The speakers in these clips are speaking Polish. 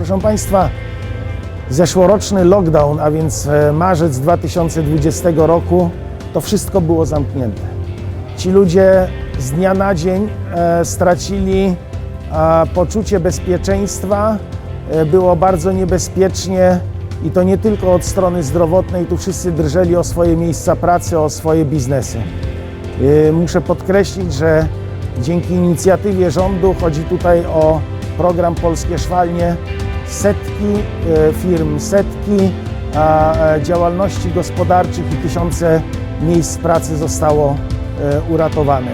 Proszę Państwa, zeszłoroczny lockdown, a więc e, marzec 2020 roku, to wszystko było zamknięte. Ci ludzie z dnia na dzień e, stracili poczucie bezpieczeństwa, e, było bardzo niebezpiecznie i to nie tylko od strony zdrowotnej, tu wszyscy drżeli o swoje miejsca pracy, o swoje biznesy. Muszę podkreślić, że dzięki inicjatywie rządu chodzi tutaj o program Polskie Szwalnie. Setki e, firm, setki e, działalności gospodarczych i tysiące miejsc pracy zostało e, uratowane.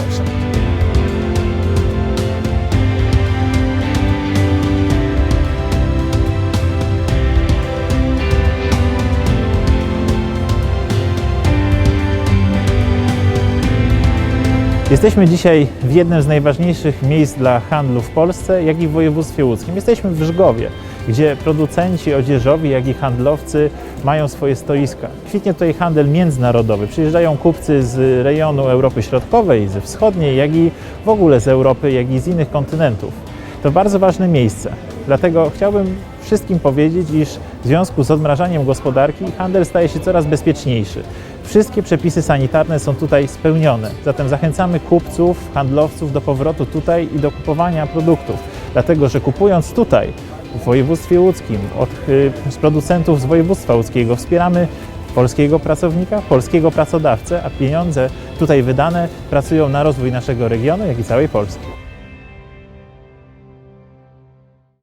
Jesteśmy dzisiaj w jednym z najważniejszych miejsc dla handlu w Polsce, jak i w województwie łódzkim. Jesteśmy w Żgowie, gdzie producenci odzieżowi, jak i handlowcy mają swoje stoiska. Kwitnie tutaj handel międzynarodowy. Przyjeżdżają kupcy z rejonu Europy Środkowej, ze wschodniej, jak i w ogóle z Europy, jak i z innych kontynentów. To bardzo ważne miejsce. Dlatego chciałbym wszystkim powiedzieć, iż w związku z odmrażaniem gospodarki handel staje się coraz bezpieczniejszy. Wszystkie przepisy sanitarne są tutaj spełnione. Zatem zachęcamy kupców, handlowców do powrotu tutaj i do kupowania produktów. Dlatego, że kupując tutaj, w województwie łódzkim, od y, producentów z województwa łódzkiego, wspieramy polskiego pracownika, polskiego pracodawcę, a pieniądze tutaj wydane pracują na rozwój naszego regionu, jak i całej Polski.